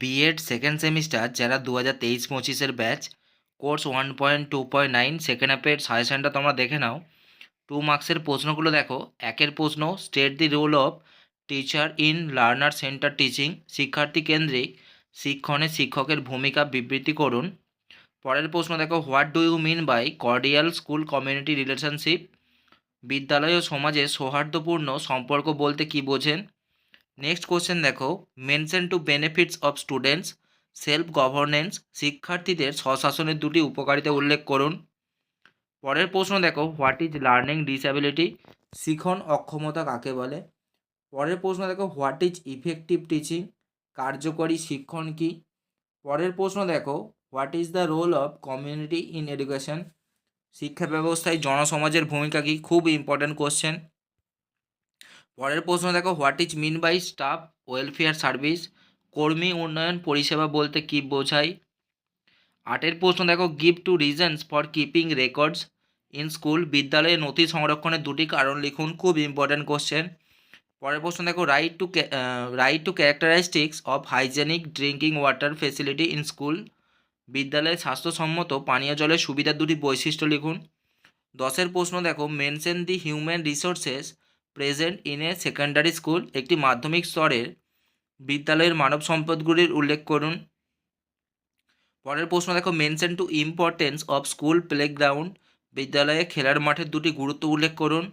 B Ed second semester যারা দু হাজার তেইশ পঁচিশের batch course one point two point nine second হাফের সাজেশনটা তোমরা দেখে নাও। টু মার্কসের প্রশ্নগুলো দেখো। একের প্রশ্ন state the role of teacher in learner centre teaching শিক্ষার্থী কেন্দ্রিক, শিক্ষণে শিক্ষকের ভূমিকা বিবৃতি করুন। পরের প্রশ্ন দেখো what do you mean by cordial school community relationship বিদ্যালয় ও সমাজে সৌহার্দ্যপূর্ণ সম্পর্ক বলতে কী বোঝেন? নেক্সট কোশ্চেন দেখো। Mention two benefits of students self governance শিক্ষার্থীদের স্বশাসনের দুটি উপকারিতা উল্লেখ করুন। পরের প্রশ্ন দেখো হোয়াট ইজ লার্নিং ডিসএবিলিটি শিখন অক্ষমতা কাকে বলে? পরের প্রশ্ন দেখো হোয়াট ইজ ইফেক্টিভ টিচিং কার্যকরী শিক্ষণ কি? পরের প্রশ্ন দেখো what is the role of community in education শিক্ষা ব্যবস্থায় জনসমাজের ভূমিকা কি? খুব ইম্পর্ট্যান্ট কোশ্চেন পরের প্রশ্ন দেখো what is mean by staff welfare service কর্মী উন্নয়ন পরিষেবা বলতে কী বোঝায়? আটের প্রশ্ন দেখো give two reasons for keeping records in school বিদ্যালয়ে নথি সংরক্ষণের দুটি কারণ লিখুন, খুব ইম্পর্ট্যান্ট কোশ্চেন পরের প্রশ্ন দেখো write two write two characteristics of hygienic drinking water facility in school বিদ্যালয়ে স্বাস্থ্যসম্মত পানীয় জলের সুবিধার দুটি বৈশিষ্ট্য লিখুন। দশের প্রশ্ন দেখো mention the human resources present in a secondary school একটি মাধ্যমিক স্তরের বিদ্যালয়ের মানব সম্পদগুলির উল্লেখ করুন। পরের প্রশ্ন, দেখো mention two importance of school playground বিদ্যালয়ে খেলার মাঠের দুটি গুরুত্ব উল্লেখ করুন।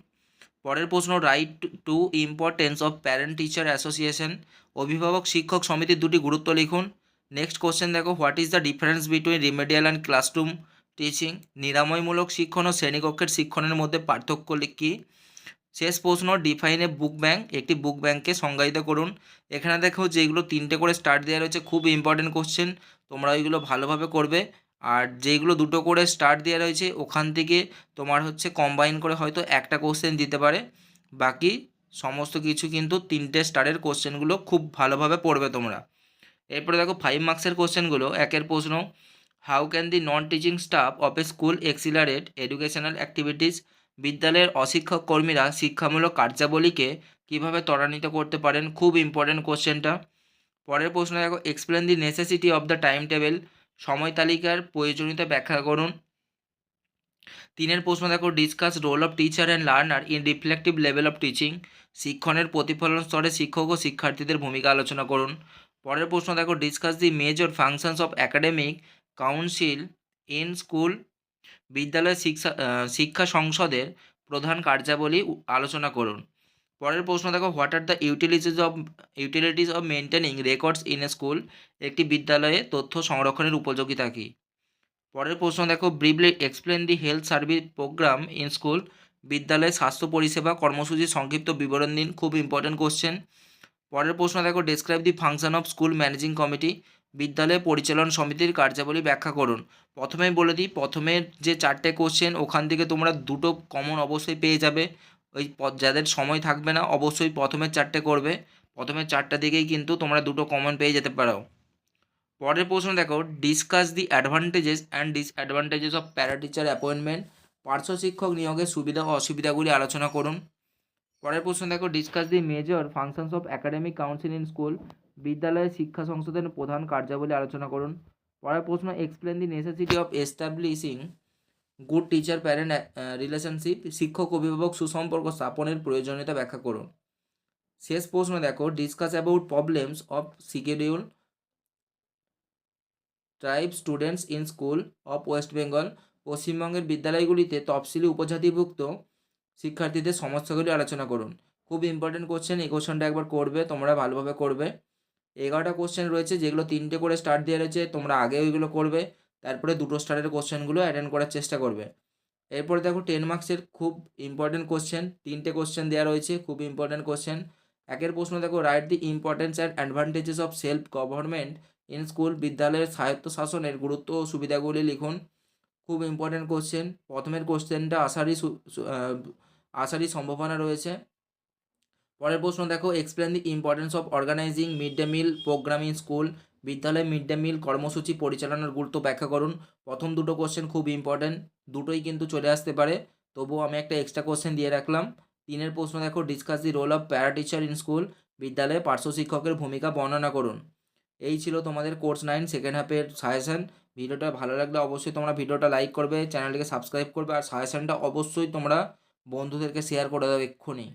পরের প্রশ্ন write two importance of parent teacher association অভিভাবক শিক্ষক সমিতির দুটি গুরুত্ব লিখুন। নেক্সট কোশ্চেন দেখো what is the difference between remedial and classroom teaching নিরাময়মূলক শিক্ষণ ও শ্রেণীকক্ষের শিক্ষণের মধ্যে পার্থক্য কী? শেষ প্রশ্ন ডিফাইন বুক ব্যাংক একটি বুক ব্যাংককে সংজ্ঞায়িত করুন। এখানে দেখো যেগুলো তিনটে করে স্টার্ট দেওয়া রয়েছে, খুব ইম্পর্টেন্ট কোশ্চেন তোমরা ওইগুলো ভালোভাবে করবে। আর যেগুলো দুটো করে স্টার্ট দেওয়া রয়েছে, ওখান থেকে তোমার হচ্ছে কম্বাইন করে হয়তো একটা কোশ্চেন দিতে পারে। বাকি সমস্ত কিছু কিন্তু তিনটে স্টারের কোশ্চেনগুলো খুব ভালোভাবে পড়বে তোমরা। এরপরে দেখো ফাইভ মার্কসের কোশ্চেনগুলো একের প্রশ্ন how can the non teaching staff of a school accelerate educational activities বিদ্যালয়ের অশিক্ষক কর্মীরা শিক্ষামূলক কার্যাবলীকে কীভাবে ত্বরান্বিত করতে পারেন? খুব ইম্পর্টেন্ট কোশ্চেনটা পরের প্রশ্ন দেখো explain the necessity of the time table সময় তালিকার প্রয়োজনীয়তা ব্যাখ্যা করুন। তিনের প্রশ্ন দেখো discuss role of teacher and learner in reflective level of teaching শিক্ষণের প্রতিফলন স্তরে শিক্ষক ও শিক্ষার্থীদের ভূমিকা আলোচনা করুন। পরের প্রশ্ন দেখো discuss the major functions of academic council in school বিদ্যালয় শিক্ষা শিক্ষা সংসদের প্রধান কার্যাবলী আলোচনা করুন। পরের প্রশ্ন দেখো what are the utilities of utilities of maintaining records in a school একটি বিদ্যালয়ে তথ্য সংরক্ষণের উপযোগিতা কী? পরের প্রশ্ন দেখো briefly explain the health service programme in school বিদ্যালয়ে স্বাস্থ্য পরিষেবা কর্মসূচির সংক্ষিপ্ত বিবরণ দিন, খুব ইম্পর্টেন্ট কোশ্চেন পরের প্রশ্ন দেখো describe the function of school managing committee বিদ্যালয় পরিচালন সমিতির কার্যাবলী ব্যাখ্যা করুন। প্রথমেই বলে দিই প্রথমের যে চারটে কোশ্চেন ওখান থেকে তোমরা দুটো কমন অবশ্যই পেয়ে যাবে। ওই যাদের সময় থাকবে না, অবশ্যই প্রথমের চারটে করবে। প্রথমের চারটা দিকেই কিন্তু তোমরা দুটো কমন পেয়ে যেতে পারো। পরের প্রশ্ন দেখো discuss the advantages and disadvantages of para teacher appointment পার্শ্ব শিক্ষক নিয়োগের সুবিধা ও অসুবিধাগুলি আলোচনা করুন। পরের প্রশ্ন দেখো discuss the major functions of academic council in school বিদ্যালয়ে শিক্ষা সংসদের প্রধান কার্যাবলী আলোচনা করুন। পরের প্রশ্ন explain the necessity of establishing good teacher parent relationship শিক্ষক, অভিভাবক সুসম্পর্ক স্থাপনের প্রয়োজনীয়তা ব্যাখ্যা করুন। শেষ প্রশ্ন দেখো discuss about problems of scheduled tribe students in school of West Bengal পশ্চিমবঙ্গের বিদ্যালয়গুলিতে তফসিলি উপজাতিভুক্ত শিক্ষার্থীদের সমস্যাগুলি আলোচনা করুন। খুব ইম্পর্টেন্ট কোশ্চেন এই কোশ্চেনটা একবার করবে, তোমরা ভালোভাবে করবে। এগারোটা কোশ্চেন রয়েছে, যেগুলো তিনটে করে স্টার্ট দেওয়া রয়েছে, তোমরা আগে ওইগুলো করবে, তারপরে দুটো স্টারের কোশ্চেনগুলো অ্যাটেন্ড করার চেষ্টা করবে। এরপরে দেখো টেন মার্কসের খুব ইম্পর্টেন্ট কোশ্চেন তিনটে কোশ্চেন দেওয়া রয়েছে, খুব ইম্পর্টেন্ট কোশ্চেন একের প্রশ্ন দেখো write the importance and advantages of self government in school বিদ্যালয়ের স্বায়ত্ত শাসনের গুরুত্ব ও সুবিধাগুলি লিখুন। খুব ইম্পর্টেন্ট কোশ্চেন প্রথমের কোশ্চেনটা আসারই আসারই সম্ভাবনা রয়েছে। পরের প্রশ্ন দেখো explain the importance of organising mid day meal programme in school বিদ্যালয়ে মিড ডে মিল কর্মসূচি পরিচালনার গুরুত্ব ব্যাখ্যা করুন। প্রথম দুটো কোশ্চেন খুব ইম্পর্টেন্ট দুটোই কিন্তু চলে আসতে পারে। তবুও আমি একটা এক্সট্রা কোশ্চেন দিয়ে রাখলাম। তিনের প্রশ্ন দেখো discuss the role of para teacher in school বিদ্যালয়ে পার্শ্ব শিক্ষকের ভূমিকা বর্ণনা করুন। এই ছিল তোমাদের কোর্স নাইন সেকেন্ড হাফের সাজেশান ভিডিওটা ভালো লাগলে অবশ্যই তোমরা ভিডিওটা লাইক করবে চ্যানেলটিকে সাবস্ক্রাইব করবে, আর সাজেশানটা অবশ্যই তোমরা বন্ধুদেরকে শেয়ার করে দাও এক্ষুনি।